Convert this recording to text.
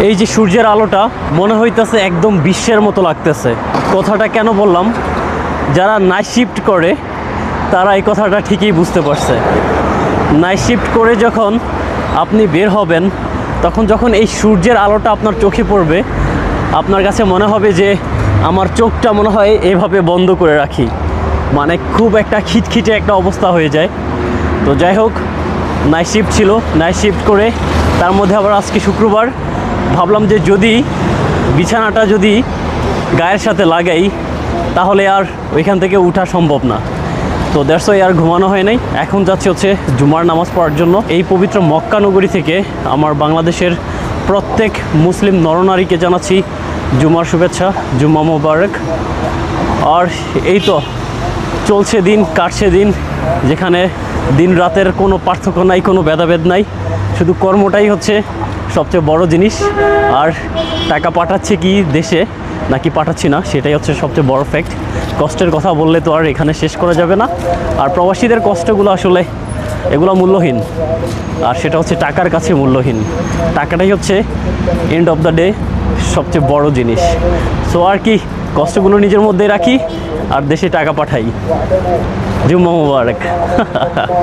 এই যে সূর্যের আলোটা মনে হইতেছে একদম বিশ্বের মতো লাগতেছে। কথাটা কেন বললাম? যারা নাইট শিফট করে, তারা এই কথাটা ঠিকই বুঝতে পারছে। নাইট শিফট করে যখন আপনি বের হবেন, তখন যখন এই সূর্যের আলোটা আপনার চোখে পড়বে, আপনার কাছে মনে হবে যে, আমার চোখটা মনে হয় এভাবে বন্ধ করে রাখি। মানে খুব একটা খিটখিটে একটা অবস্থা হয়ে যায়। তো যাই হোক নাইট শিফট ছিল। নাইট শিফট করে, তার মধ্যে আবার আজকে শুক্রবার। ভাবলাম যে যদি বিছানাটা যদি গায়ের সাথে লাগাই, তাহলে আর ওইখান থেকে উঠা সম্ভব না। তো ওয়াই আর ঘুমানো হয় নাই। এখন যাচ্ছে হচ্ছে জুমার নামাজ পড়ার জন্য। এই পবিত্র মক্কা নগরী থেকে আমার বাংলাদেশের প্রত্যেক মুসলিম নরনারীকে জানাচ্ছি জুমার শুভেচ্ছা, জুম্মা মোবারক। আর এই তো চলছে দিন, কাটছে দিন, যেখানে দিন রাতের কোনো পার্থক্য নাই, কোনো ভেদাভেদ নাই। শুধু কর্মটাই হচ্ছে সবচেয়ে বড় জিনিস। আর টাকা পাঠাচ্ছে কি দেশে, নাকি পাঠাচ্ছি না, সেটাই হচ্ছে সবচেয়ে বড় ফ্যাক্ট কষ্টের কথা বললে তো আর এখানে শেষ করা যাবে না। আর প্রবাসীদের কষ্টগুলো আসলে এগুলো মূল্যহীন। আর সেটা হচ্ছে টাকার কাছে মূল্যহীন। টাকাটাই হচ্ছে এন্ড অফ দ্য ডে সবচেয়ে বড় জিনিস। সো আর কি, কষ্টগুলো নিজের মধ্যে রাখি, আর দেশে টাকা পাঠাই। জুম্মা মুবারক।